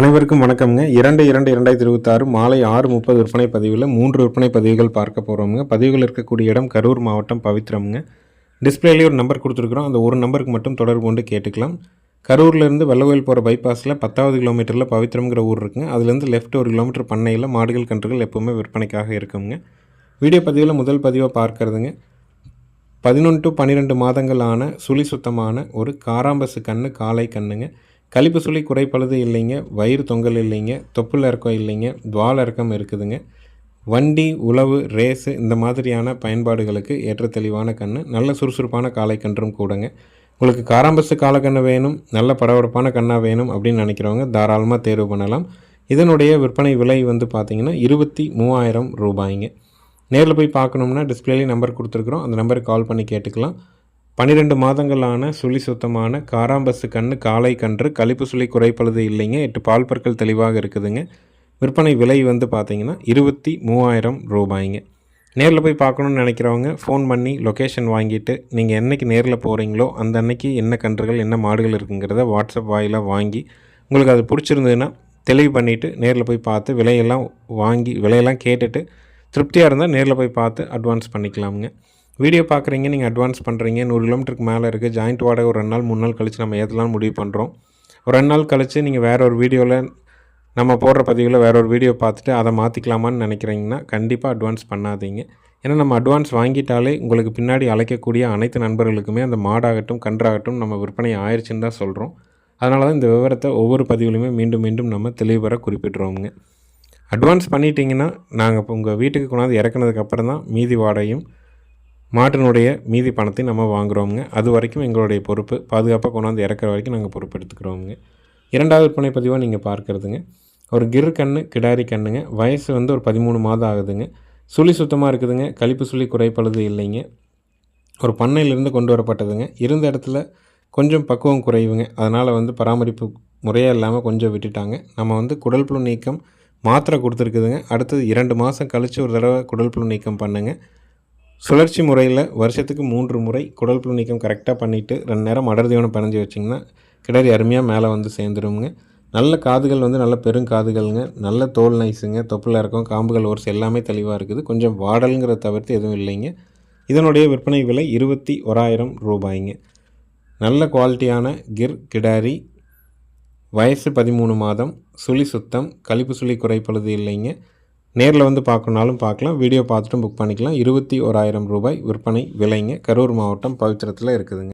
அனைவருக்கும் வணக்கம்ங்க. இரண்டு இரண்டு இரண்டாயிரத்தி இருபத்தாறு மாலை ஆறு முப்பது விற்பனை பதிவில் மூன்று விற்பனை பதிவுகள் பார்க்க போகிறோமுங்க பதிவுகள் இருக்கக்கூடிய இடம் கரூர் மாவட்டம் பவித்ரம்ங்க. டிஸ்பிளேலேயே ஒரு நம்பர் கொடுத்துருக்குறோம். அந்த ஒரு நம்பருக்கு மட்டும் தொடர்பு கொண்டு கேட்டுக்கலாம். கரூர்லேருந்து வெள்ளகோயில் போகிற பைபாஸில் பத்தாவது கிலோமீட்டரில் பவித்ரம்ங்கிற ஊர் இருக்குங்க. அதுலேருந்து லெஃப்ட் ஒரு கிலோமீட்டர் பண்ணையில் மாடுகள் கன்றுகள் எப்போவுமே விற்பனைக்காக இருக்குங்க. வீடியோ பதிவில் முதல் பதிவாக பார்க்கறதுங்க. பதினொன்று டு பன்னிரெண்டு மாதங்களான சுழி சுத்தமான ஒரு காராம்பசு கன்று காலை கண்ணுங்க. கழிப்பு சுழி குறைப்பழுது இல்லைங்க வயிறு தொங்கல் இல்லைங்க தொப்புள் இறக்கம் இல்லைங்க துவால் இறக்கம் இருக்குதுங்க. வண்டி உழவு ரேஸு இந்த மாதிரியான பயன்பாடுகளுக்கு ஏற்ற தெளிவான கன்று நல்ல சுறுசுறுப்பான காலைக்கன்றும் கூடங்க. உங்களுக்கு காராம்பசு காலக்கன்று வேணும் நல்ல படபடப்பான கண்ணாக வேணும் அப்படின்னு நினைக்கிறவங்க தாராளமாக தேர்வு பண்ணலாம். இதனுடைய விற்பனை விலை வந்து பார்த்திங்கன்னா இருபத்தி மூவாயிரம் ரூபாய்ங்க. நேரில் போய் பார்க்கணும்னா டிஸ்பிளேலேயே நம்பர் கொடுத்துருக்குறோம். அந்த நம்பருக்கு கால் பண்ணி கேட்டுக்கலாம். பன்னிரெண்டு மாதங்களான சுழி சுத்தமான காராம்பசு கன்று காலை கன்று கழிப்பு சுழி குறைப்பழுது இல்லைங்க. எட்டு பால் பற்கள் தெளிவாக இருக்குதுங்க. விற்பனை விலை வந்து பார்த்தீங்கன்னா இருபத்தி மூவாயிரம் ரூபாய்ங்க. நேரில் போய் பார்க்கணுன்னு நினைக்கிறவங்க ஃபோன் பண்ணி லொக்கேஷன் வாங்கிட்டு நீங்கள் என்னைக்கு நேரில் போகிறீங்களோ அந்த அன்னைக்கு என்ன கன்றுகள் என்ன மாடுகள் இருக்குங்கிறத வாட்ஸ்அப் வாயிலாக வாங்கி உங்களுக்கு அது பிடிச்சிருந்ததுன்னா தெளிவு பண்ணிவிட்டு நேரில் போய் பார்த்து விலையெல்லாம் வாங்கி விலையெல்லாம் கேட்டுட்டு திருப்தியாக இருந்தால் நேரில் போய் பார்த்து அட்வான்ஸ் பண்ணிக்கலாமுங்க. வீடியோ பார்க்குறீங்க நீங்கள் அட்வான்ஸ் பண்ணுறீங்க நூறு கிலோமீட்டருக்கு மேலே இருக்குது ஜாயிண்ட் வாடகை ஒரு ரெண்டு நாள் மூணு நாள் கழித்து நம்ம ஏற்றலாம் முடிவு பண்ணுறோம் ஒரு ரெண்டு நாள் கழித்து நீங்கள் வேற ஒரு வீடியோவில் நம்ம போடுற பதிவில் வேறு ஒரு வீடியோ பார்த்துட்டு அதை மாற்றிக்கலாமான்னு நினைக்கிறீங்கன்னா கண்டிப்பாக அட்வான்ஸ் பண்ணாதீங்க. ஏன்னா நம்ம அட்வான்ஸ் வாங்கிட்டாலே உங்களுக்கு பின்னாடி அழைக்கக்கூடிய அனைத்து நண்பர்களுக்குமே அந்த மாடாகட்டும் கன்றாகட்டும் நம்ம விற்பனை ஆயிடுச்சுன்னு தான் சொல்கிறோம். அதனால தான் இந்த விவரத்தை ஒவ்வொரு பதிவுலையுமே மீண்டும் மீண்டும் நம்ம தெளிவுபெற குறிப்பிட்றோங்க அட்வான்ஸ் பண்ணிட்டீங்கன்னா நாங்கள் இப்போ உங்கள் வீட்டுக்கு கொண்டாந்து இறக்குனதுக்கப்புறம் தான் மீதி வாடகையும் மாட்டினுடைய மீதி பணத்தை நம்ம வாங்குகிறோமுங்க அது வரைக்கும் எங்களுடைய பொறுப்பு. பாதுகாப்பாக கொண்டாந்து இறக்குற வரைக்கும் நாங்கள் பொறுப்பு எடுத்துக்கிறோமுங்க. இரண்டாவது விற்பனை பதிவாக நீங்கள் பார்க்குறதுங்க. ஒரு கிரு கண்ணு கிடாரி கண்ணுங்க. வயசு வந்து ஒரு பதிமூணு மாதம் ஆகுதுங்க. சுழி சுத்தமாக இருக்குதுங்க. கழிப்பு சுழி குறைப்பழுது இல்லைங்க. ஒரு பண்ணையிலேருந்து கொண்டு வரப்பட்டதுங்க. இருந்த இடத்துல கொஞ்சம் பக்குவம் குறைவுங்க. அதனால் வந்து பராமரிப்பு முறையாக இல்லாமல் கொஞ்சம் விட்டுட்டாங்க. நம்ம வந்து குடல் புழு நீக்கம் மாத்திரை கொடுத்துருக்குதுங்க. அடுத்தது இரண்டு மாதம் கழித்து ஒரு தடவை குடல் புழு நீக்கம் பண்ணுங்க. சுழற்சி முறையில் வருஷத்துக்கு மூன்று முறை குடல் புழு நீக்கம் கரெக்டாக பண்ணிவிட்டு ரெண்டு நேரம் அடர் தீவனம் பிணைஞ்சு வச்சிங்கன்னா கிடாரி அருமையாக மேலே வந்து சேர்ந்துருங்க நல்ல காதுகள் வந்து நல்ல பெருங்காதுகள்ங்க நல்ல தோல் நைஸுங்க தொப்பில் இருக்கும் காம்புகள் ஓர்ஸ் எல்லாமே தெளிவாக இருக்குது. கொஞ்சம் வாடலுங்கிறத தவிர்த்து எதுவும் இல்லைங்க. இதனுடைய விற்பனை விலை இருபத்தி ஓராயிரம் ரூபாய்ங்க. நல்ல குவாலிட்டியான கிர் கிடாரி வயசு பதிமூணு மாதம் சுழி சுத்தம் கழிப்பு சுழி குறைப்பழுது இல்லைங்க. நேரில் வந்து பார்க்கணுனாலும் பார்க்கலாம். வீடியோ பார்த்துட்டும் புக் பண்ணிக்கலாம். இருபத்தி ஓராயிரம் ரூபாய் விற்பனை விலைங்க. கரூர் மாவட்டம் பவித்திரத்தில் இருக்குதுங்க.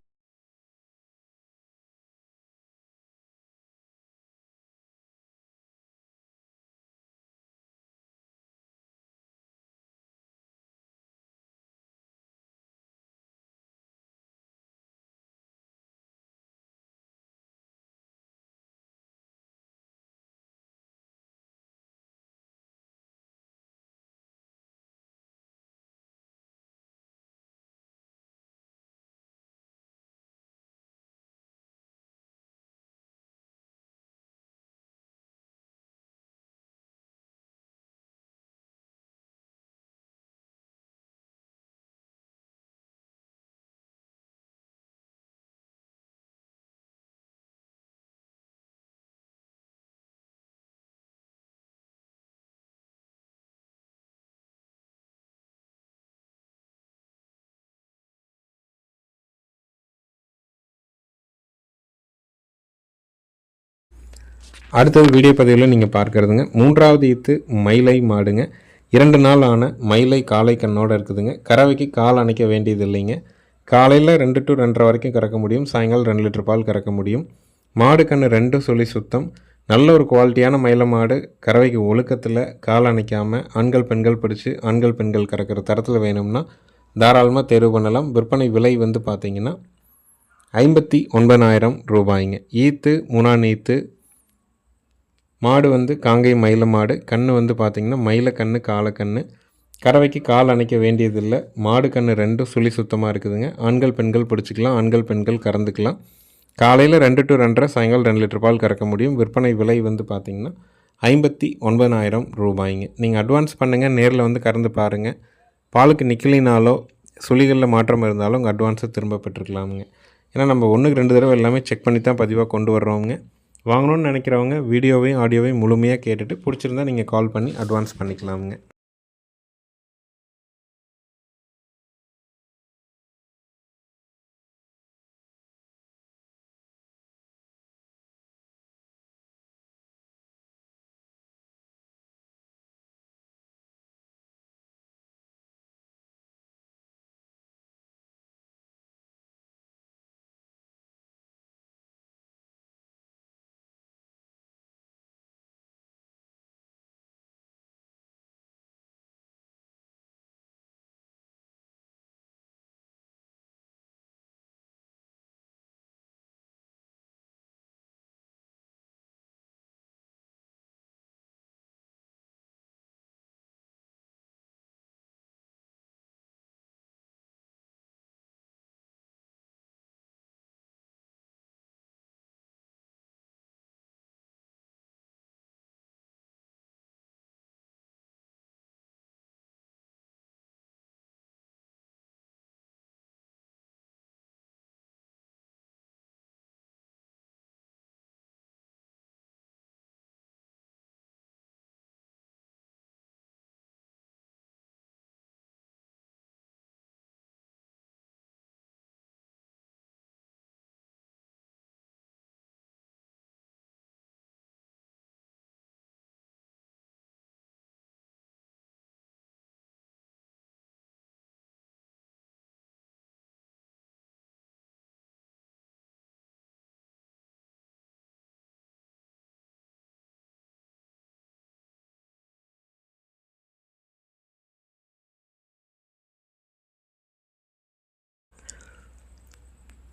அடுத்தது வீடியோ பதிவில் நீங்கள் பார்க்குறதுங்க. மூன்றாவது ஈத்து மயிலை மாடுங்க. இரண்டு நாள் ஆன மயிலை காலை கண்ணோடு இருக்குதுங்க. கறவைக்கு கால் அணைக்க வேண்டியது இல்லைங்க காலையில் ரெண்டு டு ரெண்டரை வரைக்கும் கறக்க முடியும். சாயங்காலம் ரெண்டு லிட்டர் பால் கறக்க முடியும். மாடு கன்று ரெண்டும் சொல்லி சுத்தம். நல்ல ஒரு குவாலிட்டியான மயில மாடு. கறவைக்கு ஒழுக்கத்தில் கால் அணைக்காமல் ஆண்கள் பெண்கள் பிடிச்சி ஆண்கள் பெண்கள் கறக்கிற தரத்தில் வேணும்னா தாராளமாக தேர்வு பண்ணலாம். விற்பனை விலை வந்து பார்த்திங்கன்னா ஐம்பத்தி ஒன்பதாயிரம் ரூபாய்ங்க. ஈத்து மூணாம் ஈத்து மாடு வந்து காங்கை மயில மாடு. கன்று வந்து பார்த்திங்கன்னா மயில கன்று காலை கன்று கறவைக்கு கால் அணைக்க வேண்டியதில்லை. மாடு கன்று ரெண்டும் சுழி சுத்தமாக இருக்குதுங்க. ஆண்கள் பெண்கள் பிடிச்சிக்கலாம். ஆண்கள் பெண்கள் கறந்துக்கலாம். காலையில் ரெண்டு டு ரெண்டரை சாயங்காலம் ரெண்டு லிட்டர் பால் கறக்க முடியும். விற்பனை விலை வந்து பார்த்திங்கன்னா ஐம்பத்தி ஒன்பதாயிரம் ரூபாய்ங்க. நீங்கள் அட்வான்ஸ் பண்ணுங்கள் நேரில் வந்து கறந்து பாருங்கள் பாலுக்கு நிக்கலினாலோ சுழிகளில் மாற்றம் இருந்தாலும் உங்கள் அட்வான்ஸை திரும்ப பெற்றுக்கலாமுங்க. ஏன்னா நம்ம ஒன்றுக்கு ரெண்டு தடவை எல்லாமே செக் பண்ணி தான் பதிவாக கொண்டு வர்றோங்க வாங்கணும்னு நினைக்கிறவங்க வீடியோவையும் ஆடியோவையும் முழுமையாக கேட்டுட்டு பிடிச்சிருந்தா நீங்கள் கால் பண்ணி அட்வான்ஸ் பண்ணிக்கலாமுங்க.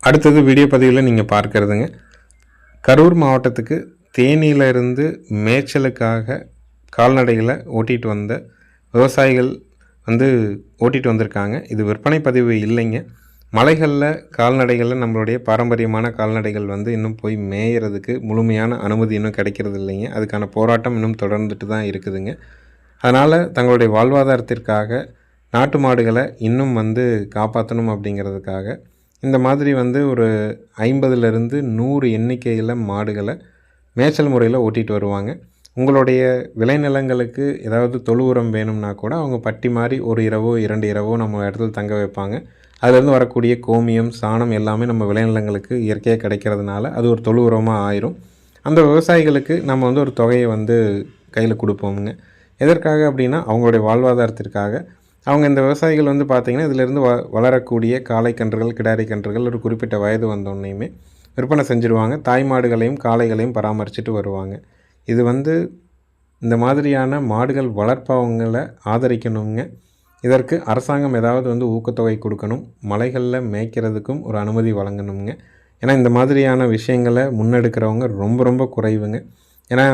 அடுத்தது வீடியோ பதிவில் நீங்கள் பார்க்கறதுங்க. கரூர் மாவட்டத்துக்கு தேனியிலிருந்து மேய்ச்சலுக்காக கால்நடைகளை ஓட்டிகிட்டு வந்த விவசாயிகள் வந்து ஓட்டிகிட்டு வந்திருக்காங்க. இது விற்பனை பதிவு இல்லைங்க. மலைகளில் கால்நடைகளில் நம்மளுடைய பாரம்பரியமான கால்நடைகள் வந்து இன்னும் போய் மேயறதுக்கு முழுமையான அனுமதி இன்னும் கிடைக்கிறது இல்லைங்க. அதுக்கான போராட்டம் இன்னும் தொடர்ந்துட்டு தான் இருக்குதுங்க. அதனால் தங்களுடைய வாழ்வாதாரத்திற்காக நாட்டு மாடுகளை இன்னும் வந்து காப்பாற்றணும் அப்படிங்கிறதுக்காக இந்த மாதிரி வந்து ஒரு ஐம்பதுலேருந்து நூறு எண்ணிக்கையில் மாடுகளை மேய்ச்சல் முறையில் ஓட்டிகிட்டு வருவாங்க. உங்களுடைய விளைநிலங்களுக்கு ஏதாவது தொழு உரம் வேணும்னா கூட அவங்க பட்டி மாதிரி ஒரு இரவோ இரண்டு இரவோ நம்ம இடத்துல தங்க வைப்பாங்க. அதுலேருந்து வரக்கூடிய கோமியம் சாணம் எல்லாமே நம்ம விளைநிலங்களுக்கு இயற்கையாக கிடைக்கிறதுனால அது ஒரு தொழு உரமாக ஆயிரும். அந்த விவசாயிகளுக்கு நம்ம வந்து ஒரு தொகையை வந்து கையில் கொடுப்போமுங்க. எதற்காக அப்படின்னா அவங்களுடைய வாழ்வாதாரத்திற்காக அவங்க இந்த விவசாயிகள் வந்து பார்த்திங்கன்னா இதிலேருந்து வ வளரக்கூடிய காளை கன்றுகள் கிடாரி கன்றுகள் ஒரு குறிப்பிட்ட வயது வந்தோடனையுமே விற்பனை செஞ்சுருவாங்க. தாய் மாடுகளையும் காளைகளையும் பராமரிச்சுட்டு வருவாங்க. இது வந்து இந்த மாதிரியான மாடுகள் வளர்ப்பவங்களை ஆதரிக்கணுங்க. இதற்கு அரசாங்கம் ஏதாவது வந்து ஊக்கத்தொகை கொடுக்கணும். மலைகளில் மேய்க்கிறதுக்கும் ஒரு அனுமதி வழங்கணுங்க. ஏன்னா இந்த மாதிரியான விஷயங்களை முன்னெடுக்கிறவங்க ரொம்ப ரொம்ப குறைவுங்க. ஏன்னா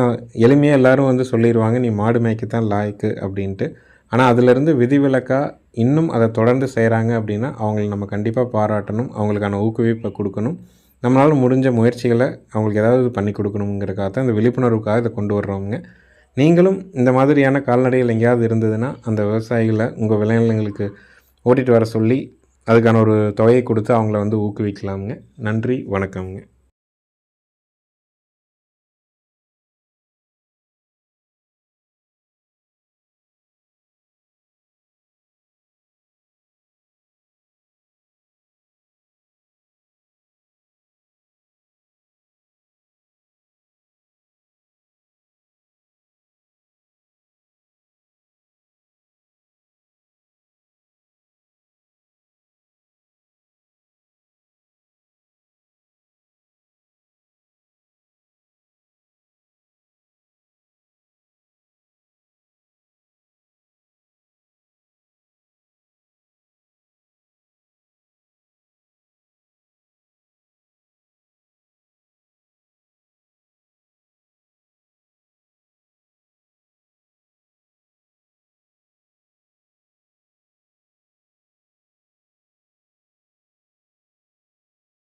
எளிமையாக எல்லோரும் வந்து சொல்லிடுவாங்க நீ மாடு மேய்க்கத்தான் லாய்க்கு அப்படின்ட்டு. ஆனால் அதிலிருந்து விதிவிலக்காக இன்னும் அதை தொடர்ந்து செய்கிறாங்க அப்படின்னா அவங்களை நம்ம கண்டிப்பாக பாராட்டணும் அவங்களுக்கான ஊக்குவிப்பை கொடுக்கணும். நம்மளால் முடிஞ்ச முயற்சிகளை அவங்களுக்கு ஏதாவது பண்ணி கொடுக்கணுங்கிறக்காக தான் இந்த விழிப்புணர்வுக்காக இதை கொண்டு வர்றவங்க. நீங்களும் இந்த மாதிரியான கால்நடைகள் எங்கேயாவது இருந்ததுன்னா அந்த விவசாயிகளை உங்கள் விளைநிலங்களுக்கு ஓட்டிகிட்டு வர சொல்லி அதுக்கான ஒரு தொகையை கொடுத்து அவங்கள வந்து ஊக்குவிக்கலாமுங்க. நன்றி வணக்கம்ங்க.